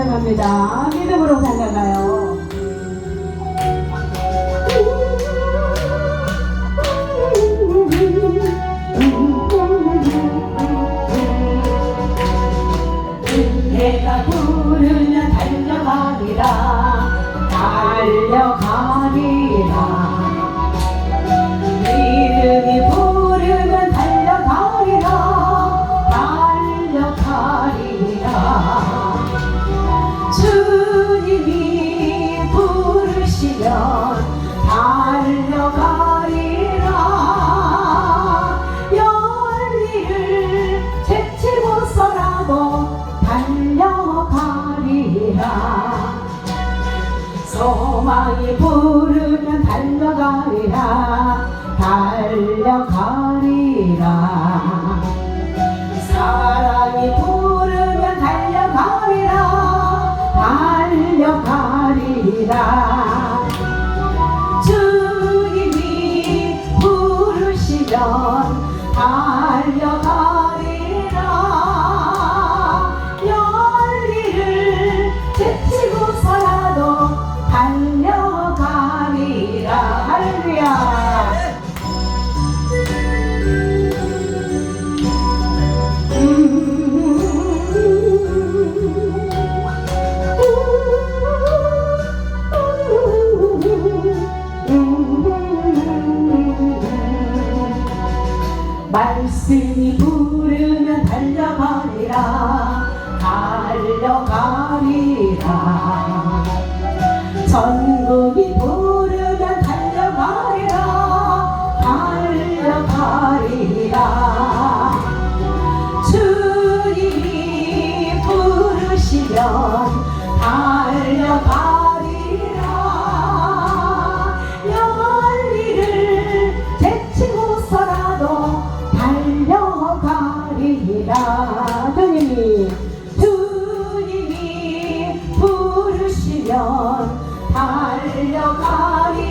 찬양합니다. 믿음으로 찬양가요. 내가 부르면 달려가리라 달려가 제치고서라도 달려가리라. 소망이 부르면 달려가리라. 달려가리라. 사랑이 부르면 달려가리라. 달려가리라. 주님이 부르시면 달려가리라 말씀이 부르면 달려가리라. 달려가리라. 전국이 부릅니다. 하나님이 주님이 부르시면 달려가리